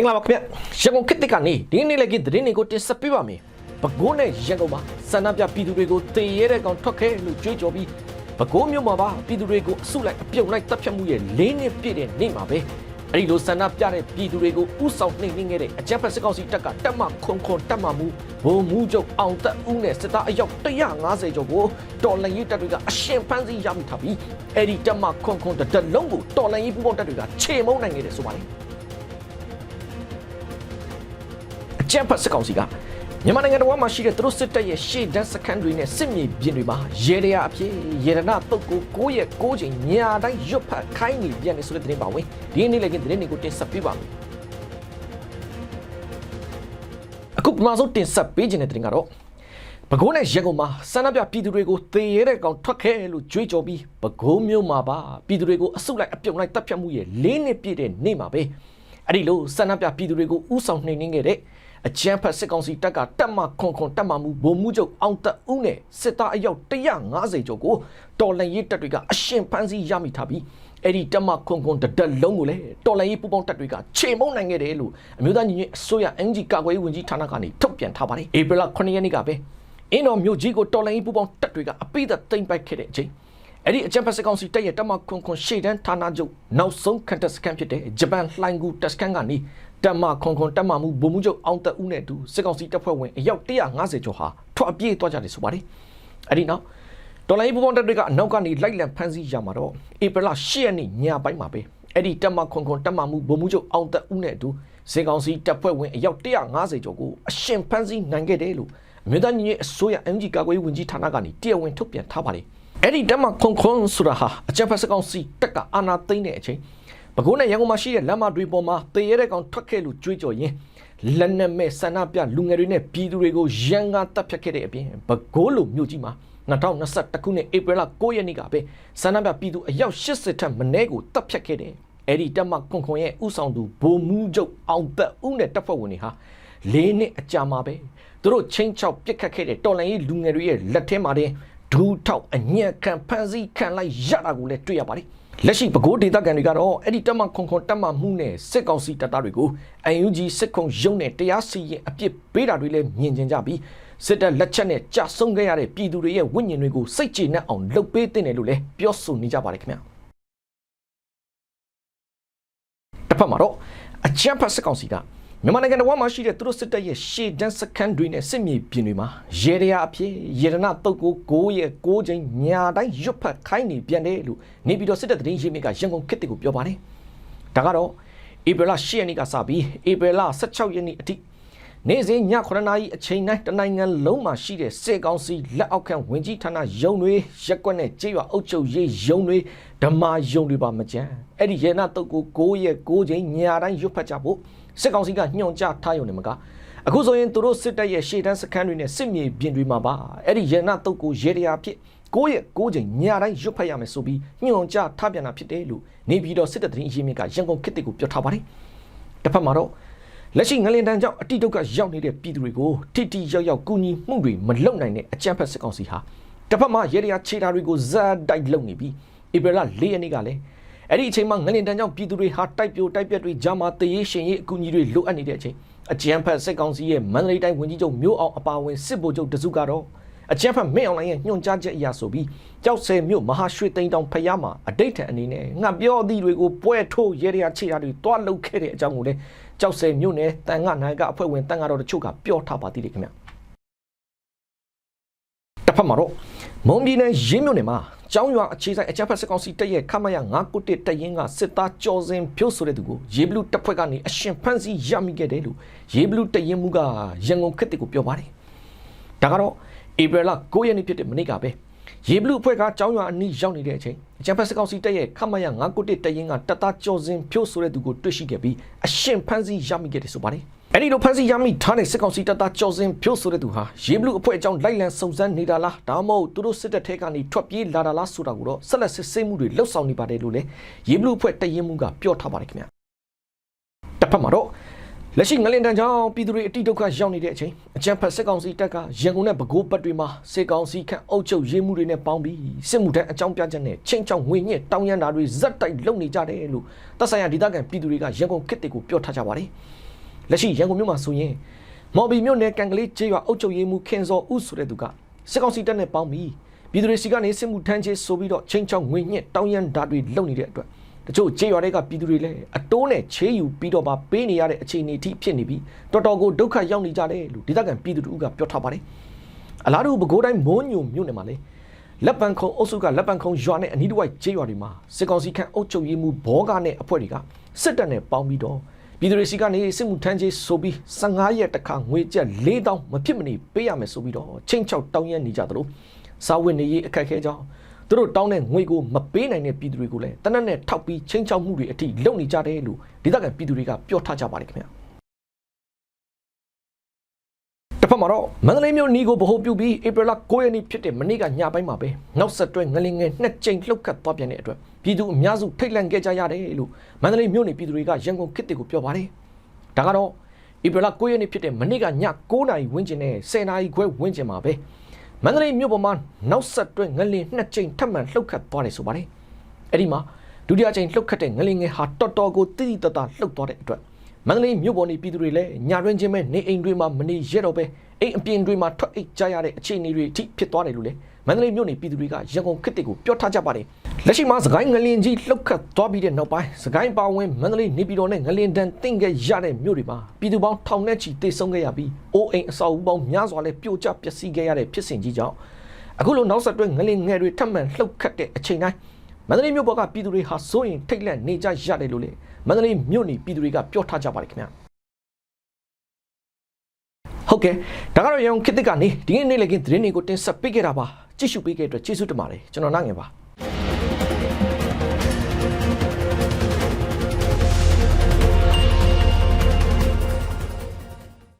င်္ဂလာပါခင်ဗျရန်ကုန်ခေတ်တစ်ကနေဒီနေ့လည်းကသတင်းတွေကိုတင်ဆက်ပေးပါမယ်ပဲခူးနဲ့ရန်ကုန်မှာဆန္ဒပြပြည်သူတွေကိုတေရဲတဲ့ကောင်ထွက်ခဲ့လို့ကြွေးကြော်ပြီးပဲခူးမြို့မှာပါပြည်သူတွေကိုအစုလိုက်အပြုံလိုက်တပ်ဖြတ်မှုရဲ့လေးနှစ်ပြည့်တဲ့နေ့မှာပဲအဲ့ဒီလိုဆန္ဒပြတဲ့ပြည်သူတွေကိုဥဆောင်နှိမ်နှင်းခဲ့တဲ့အကြမ်းဖက်စစ်ကောင်စီတပ်ကတက်မခွန်ခွန်တက်မမှုဘုံမှုချုပ်အောင်တက်ဦးနဲ့စစ်သားအယောက်150ကျော်ကိုတော်လှန်ရေးတပ်တွေကအရှင်ဖမ်းဆီးရမိထားပြီးအဲ့ဒီတက်မခွန်ခွန်တစ်တလုံးကိုတော်လှန်ရေးပူးပေါင်းတပ်တွေကခြေမုံနိုင်ခဲ့တယ်ဆိုပါတ ယ်အကြမ်းဖက်စစ်ကောင်စီကမြန်မာနိုင်ငံတော်မှာရှိတဲ့သူတို့စစ်တပ်ရဲ့ရှေ့တန်းစခန်းတွေနဲ့စစ်မြေပြင်တွေမှာရေရရာအဖြစ်ရေရနာတုတ်ကို9ရက်9ချိန်ညာတိုင်းရွတ်ဖတ်ခိုင်းနေပြန်နေဆိုတဲ့သတင်းပါဝင်ဒီနေ့လည်းသတင်းတွေကိုတင်ဆက်ပေးပါမယ်အခုပထမဆုံးတင်ဆက်ပေးခြင်းတဲ့သတင်းကတော့ပဲခူးနဲ့ရန်ကုန်မှာဆန္ဒပြပြည်သူတွေကိုသေရတဲ့ကောင်ထွက်ခဲ့လို့ကြွေးကြော်ပြီးပဲခူးမြို့မှာပါပြည်သူတွေကိုအစုလိုက်အပြုံလိုက်တပ်ဖြတ်မှုရဲ့၄နှစ်ပြည့်တဲ့နေ့မှာပဲအဲ့ဒီလိုဆန္ဒပြပြည်သူတွေကိုဥဆောင်နှိမ်နှင်းခဲ့တဲ့ အကြမ်းဖက်စစ်ကောင်စီတပ်ကတက်မခွန်ခွန်တက်မမှုဗိုလ်မှူးချုပ်အောင်တက်ဦးနဲ့စစ်သားအယောက်150ကျော်ကိုတော်လှန်ရေးတပ်တွေကအရှင်ဖမ်းဆီးရမိထားပြီးအဲ့ဒီတက်မခွန်ခွန်တဒက်လုံးကိုလည်းတော်လှန်ရေးပူးပေါင်းတပ်တွေကခြေမုံနိုင်ခဲ့တယ်လို့အမျိုးသားညီညွတ်အစိုးရ NG ကာကွယ်ရေးဝန်ကြီးဌာနကနေထုတ်ပြန်ထားပါတယ်ဧပြီလ9ရက်နေ့ကပဲအင်းတော်မြို့ကြီးကိုတော်လှန်ရေးပူးပေါင်းတပ်တွေကအပိသက်သိမ်းပိုက်ခဲ့တဲ့အချိန် အဲ့ဒီအကြံဖက်စကောင်စီတက်ရဲ့တမခွန်ခွန်ရှေ့တန်းဌာနချုပ်နောက်ဆုံးခန့်တက်စကန်ဖြစ်တဲ့ဂျပန်လှိုင်ကူတက်စကန်ကနေတမခွန်ခွန်တက်မမှုဗိုလ်မှူးချုပ်အောင်တက်ဦးနဲ့အတူစစ်ကောင်စီတပ်ဖွဲ့ဝင်အယောက်150ကျော်ဟာထွက်အပြေးသွားကြတယ်ဆိုပါတယ်အဲ့ဒီနောက်တော်လိုင်းပူပေါင်းတပ်တွေကအနောက်ကနေလိုက်လံဖမ်းဆီးရမှာတော့ဧပြီလ10ရက်နေ့ညပိုင်းမှာပဲအဲ့ဒီတက်မခွန်ခွန်တက်မမှုဗိုလ်မှူးချုပ်အောင်တက်ဦးနဲ့အတူစစ်ကောင်စီတပ်ဖွဲ့ဝင်အယောက်150ကျော်ကိုအရှင်ဖမ်းဆီးနိုင်ခဲ့တယ်လို့အမျိုးသားညီညွတ်အစိုးရ MG ကာကွယ်ရေးဝန်ကြီးဌာနကနေတရားဝင်ထုတ်ပြန်ထားပါတယ် အဲ့ဒီတက်မခွန်ခွန်ဆိုတာဟာအကြံဖက်စကောင်စီတက်ကအာနာသိမ့်တဲ့အချိန်ပဲခူးနဲ့ရန်ကုန်မှာရှိတဲ့လမ်းမတွေပေါ်မှာတေရဲတဲ့ကောင်ထွက်ခဲ့လို့ကြွေးကြော်ရင်းလက်နက်မဲ့ဆန္ဒပြလူငယ်တွေနဲ့ပြည်သူတွေကိုရန်ကတပ်ဖြတ်ခဲ့တဲ့အပြင်ပဲခူးလိုမြို့ကြီးမှာ2021ခုနှစ်ဧပြီလ9ရက်နေ့ကပဲဆန္ဒပြပြည်သူအယောက်80ထက်မနည်းကိုတပ်ဖြတ်ခဲ့တယ်အဲ့ဒီတက်မခွန်ခွန်ရဲ့ဥဆောင်သူဗိုလ်မှူးချုပ်အောင်သက်ဦးနဲ့တပ်ဖွဲ့ဝင်တွေဟာလေးနှစ်အကြာမှာပဲသူတို့ချင်းချောက်ပြစ်ခတ်ခဲ့တဲ့တော်လန်ရေးလူငယ်တွေရဲ့လက်ထဲမှာတင် ဒူးထောက်အညံ့ခံဖန်စီခံလိုက်ရတာကိုလည်းတွေ့ရပါတယ်လက်ရှိပဲခူးဒေသခံတွေကတော့အဲ့ဒီတက်မခွန်ခွန်တက်မမှုနဲ့စစ်ကောင်စီတပ်သားတွေကို UNG စစ်ခုံရုံးနဲ့တရားစီရင်အပြစ်ပေးတာတွေလည်းမြင်ကျင်ကြပြီးစစ်တပ်လက်ချက်နဲ့ကြာဆုံးခဲ့ရတဲ့ပြည်သူတွေရဲ့ဝိညာဉ်တွေကိုစိတ်ကျေနပ်အောင်လုပ်ပေးတဲ့တယ်လို့လည်းပြောဆိုနေကြပါတယ်ခင်ဗျာတစ်ဖက်မှာတော့အကြမ်းဖက်စစ်ကောင်စီက မြန်မာနိုင်ငံတော်မှာရှိတဲ့သူတို့စစ်တပ်ရဲ့ရှေ့တန်းစခန်းတွေနဲ့စစ်မြေပြင်တွေမှာရေရရာအဖြစ်ရေရနာတုတ်ကို9ရဲ့9ချိန်ညာတိုင်းရွတ်ဖတ်ခိုင်းနေပြန်တယ်လို့နေပြည်တော်စစ်တပ်သတင်းရေးမြစ်ကရန်ကုန်ခေတ်တွေကိုပြောပါတယ်။ဒါကတော့ဧပြီလ10ရက်နေ့ကစပြီးဧပြီလ16ရက်နေ့အထိနေ့စဉ်ည9နာရီအချိန်တိုင်းတနိုင်ငံလုံးမှာရှိတဲ့စေကောင်စီလက်အောက်ခံဝင်ကြီးဌာနရုံတွေရက်ကွက်နဲ့ကြေးရွာအုပ်ချုပ်ရေးရုံတွေဓမ္မရုံတွေပါမကြမ်းအဲ့ဒီရေနာတုတ်ကို9ရက်9ချိန်ညာတိုင်းရွတ်ဖတ်ကြဖို့ စစ်ကောင်စီကညွှန်ကြားထားရုံနဲ့မကအခုဆိုရင်သူတို့စစ်တပ်ရဲ့ရှေ့တန်းစခန်းတွေနဲ့စစ်မြေပြင်တွေမှာပါအဲ့ဒီရေနာတုတ်ကိုရေတရာဖြစ်9ရက်9ချိန်ညတိုင်းရွတ်ဖတ်ရမယ်ဆိုပြီးညွှန်ကြားထားပြန်တာဖြစ်တယ်လို့နေပြည်တော်စစ်တပ်သတင်းအရင်းမြစ်ကရန်ကုန်ခေတ်တစ်ကိုပြောထားပါတယ်တစ်ဖက်မှာတော့လက်ရှိငလင်တန်းကြောင့်အတိဒုက္ခရောက်နေတဲ့ပြည်သူတွေကိုထိတိရောက်ရောက်ကူညီမှုတွေမလုပ်နိုင်တဲ့အကြမ်းဖက်စစ်ကောင်စီဟာတစ်ဖက်မှာရေတရာခြေတာတွေကိုဇက်တိုက်လုပ်နေပြီးဧပြီလ၄ရက်နေ့ကလည်း အဲ့ဒီအချိန်မှာငလင်တန်းကြောင့်ပြည်သူတွေဟာတိုက်ပြိုတိုက်ပြက်တွေဂျာမာတရေရှင်ရေးအကူအညီတွေလိုအပ်နေတဲ့အချိန်အကြမ်းဖက်စစ်ကောင်စီရဲ့မန္တလေးတိုင်းဝန်ကြီးချုပ်မျိုးအောင်အပါအဝင်စစ်ဗိုလ်ချုပ်တစုကတော့အကြမ်းဖက်မင်းအောင်လိုင်းရဲ့ညွှန်ကြားချက်အရဆိုပြီးကြောက်ဆယ်မြို့မဟာရွှေသိန်းတောင်ဖျားမှာအတိတ်ထန်အနေနဲ့ငါပြောအသည့်တွေကိုပွဲထိုးရေရခြေတာတွေတွားလုခဲ့တဲ့အကြောင်းကိုလည်းကြောက်ဆယ်မြို့နယ်တန်ငါနိုင်ကအဖွဲ့ဝင်တန်ငါတော်တချို့ကပြောထားပါသေးတယ်ခင်ဗျတစ်ဖက်မှာတော့မုံပြည်နယ်ရင်းမြို့နယ်မှာ ကျောင်းရွာအခြေဆိုင်အကြမ်းဖက်စစ်ကောင်စီတပ်ရဲ့ခမရ991တပ်ရင်းကစစ်သားကြော်စင်ဖြိုးဆိုတဲ့သူကိုရေဘလူးတပ်ဖွဲ့ကနေအရှင်ဖမ်းဆီးရမိခဲ့တယ်လို့ရေဘလူးတပ်ရင်းမှုကရန်ကုန်ခေတ်ကိုပြောပါတယ်ဒါကတော့ဧပြီလ9ရက်နေ့ဖြစ်တဲ့မနေ့ကပဲရေဘလူးအဖွဲ့ကကျောင်းရွာအနီးရောက်နေတဲ့အချိန်အကြံဖက်စကောင်စီတပ်ရဲ့ခမရ991တပ်ရင်းကတပ်သားကျော်စင်ဖြိုးဆိုတဲ့သူကိုတွေ့ရှိခဲ့ပြီးအရှင်ဖမ်းဆီးရမိခဲ့တယ်ဆိုပါတယ် အဲ့ဒီလိုဖမ်းဆီးရမိထားတဲ့စစ်ကောင်စီတပ်သားကျော်စင်ဖြိုးဆိုတဲ့သူဟာရေဘလူးအဖွဲ့အကြောင်းလိုက်လံစုံစမ်းနေတာလားဒါမှမဟုတ်သူတို့စစ်တပ်ထဲကနေထွက်ပြေးလာတာလားဆိုတာကိုတော့ဆက်လက်စစ်ဆေးမှုတွေလှုပ်ဆောင်နေပါတယ်လို့လည်းရေဘလူးအဖွဲ့တပ်ရင်းမှုကပြောထားပါတယ်ခင်ဗျာတစ်ဖက်မှာတော့လက်ရှိငလင်တန်ကြောင့်ပြည်သူတွေအတိဒုက္ခရောက်နေတဲ့အချိန်အကြံဖက်စစ်ကောင်စီတပ်ကရန်ကုန်နဲ့ပဲခူးပတ်တွေမှာစစ်ကောင်စီခန့်အုပ်ချုပ်ရေးမှုတွေနဲ့ပေါင်းပြီးစစ်မှုထမ်းအကြောင်းပြချက်နဲ့ချင်းချောင်းငွေညစ်တောင်းရမ်းတာတွေဇက်တိုက်လုပ်နေကြတယ်လို့တပ်ဆိုင်ရာဒေသခံပြည်သူတွေကရန်ကုန်ခေတ်တွေကိုပြောထားကြပါတယ် လက်ရှိရန်ကုန်မြို့မှာဆိုရင်မော်ဘီမြို့နယ်ကံကလေးကျေးရွာအုပ်ချုပ်ရေးမှူးခင်စောဦးဆိုတဲ့သူကစစ်ကောင်စီတပ်နဲ့ပေါင်းပြီးပြည်သူတွေစီကနေစစ်မှုထမ်းချေဆိုပြီးတော့ချင်းချောင်းငွေညက်တောင်းရန်ဓာတ်တွေလုပ်နေတဲ့အတွက်တချို့ကျေးရွာတွေကပြည်သူတွေလည်းအတိုးနဲ့ချေးယူပြီးတော့ပါပေးနေရတဲ့အခြေအနေအထိဖြစ်နေပြီးတော်တော်ကိုဒုက္ခရောက်နေကြတယ်လို့ဒေသခံပြည်သူတို့ကပြောထားပါတယ်အလားတူပဲခူးတိုင်းမိုးညိုမြို့နယ်မှာလည်းလက်ပံခုံအုပ်စုကလက်ပံခုံရွာနဲ့အနီးတစ်ဝိုက်ကျေးရွာတွေမှာစစ်ကောင်စီခန့်အုပ်ချုပ်ရေးမှူးဘောကနဲ့အဖွဲ့တွေကစစ်တပ်နဲ့ပေါင်းပြီးတော့ ပြည်သူတွေစီကနေစစ်မှုထမ်းချေဆိုပြီး15ရက်တခါငွေကျပ်4000မဖြစ်မနေပေးရမယ်ဆိုပြီးတော့ချင်းချောက်တောင်းရနေကြသလိုစာဝင်နေရေးအခက်အခဲကြောင့်သူတို့တောင်းတဲ့ငွေကိုမပေးနိုင်တဲ့ပြည်သူတွေကိုလည်းတနက်နဲ့ထောက်ပြီးချင်းချောက်မှုတွေအထိလုပ်နေကြတယ်လို့ဒေသခံပြည်သူတွေကပြောထားကြပါတယ်ခင်ဗျာ မှာတော့မန္တလေးမြို့နီကိုဗဟိုပြုပြီးဧပြီလ9ရက်နေ့ဖြစ်တဲ့မနေ့ကညပိုင်းမှာပဲနောက်ဆက်တွဲငလင်ငယ်နှစ်ကြိမ်လှုပ်ခတ်သွားပြန်တဲ့အတွက်ပြည်သူအများစုထိတ်လန့်ခဲ့ကြရတယ်လို့မန္တလေးမြို့နေပြည်သူတွေကရန်ကုန်ခေတ်တွေကိုပြောပါတယ်။ဒါကတော့ဧပြီလ9ရက်နေ့ဖြစ်တဲ့မနေ့ကည9နာရီဝန်းကျင်နဲ့10နာရီခွဲဝန်းကျင်မှာပဲမန္တလေးမြို့ပေါ်မှာနောက်ဆက်တွဲငလင်နှစ်ကြိမ်ထပ်မံလှုပ်ခတ်သွားတယ်ဆိုပါတယ်။အဲ့ဒီမှာဒုတိယကြိမ်လှုပ်ခတ်တဲ့ငလင်ငယ်ဟာတော်တော်ကိုတိတိတတ်တာလှုပ်သွားတဲ့အတွက် မန္တလေးမြို့ပေါ်နေပြည်သူတွေလည်းညာရင်းချင်းပဲနေအိမ်တွေမှာမနေရတော့ပဲအိမ်အပြင်တွေမှာထွက်အိတ်ကြရတဲ့အခြေအနေတွေအထိဖြစ်သွားတယ်လို့လေမန္တလေးမြို့နေပြည်သူတွေကရန်ကုန်ခေတ်တွေကိုပြောထားကြပါတယ်လက်ရှိမှာစကိုင်းငလင်ကြီးလှုပ်ခတ်သွားပြီးတဲ့နောက်ပိုင်းစကိုင်းပါဝင်မန္တလေးနေပြည်တော်နဲ့ငလင်တန်တင့်ခဲ့ရတဲ့မြို့တွေမှာပြည်သူပေါင်းထောင်နဲ့ချီတိတ်ဆုံးခဲ့ရပြီးအိုးအိမ်အဆောက်အဦပေါင်းများစွာလည်းပြိုကျပျက်စီးခဲ့ရတဲ့ဖြစ်စဉ်ကြီးကြောင့်အခုလိုနောက်ဆက်တွဲငလင်ငယ်တွေထပ်မံလှုပ်ခတ်တဲ့အချိန်တိုင်း မန္တလေးမြို့ပေါ်ကပြည်သူတွေဟာစိုးရင်ထိတ်လန့်နေကြရတယ်လို့လေမန္တလေးမြို့နေပြည်သူတွေကပြောထားကြပါတယ်ခင်ဗျာဟုတ်ကဲ့ဒါကတော့ရန်ကုန်ခေတ်သစ်ကနေဒီနေ့နေ့လည်ကင်းသတင်းတွေကိုတင်ဆက်ပေးခဲ့တာပါကြည့်ရှုပေးခဲ့တဲ့အတွက်ကျေးဇူးတင်ပါတယ်ကျွန်တော်နိုင်ငယ်ပါ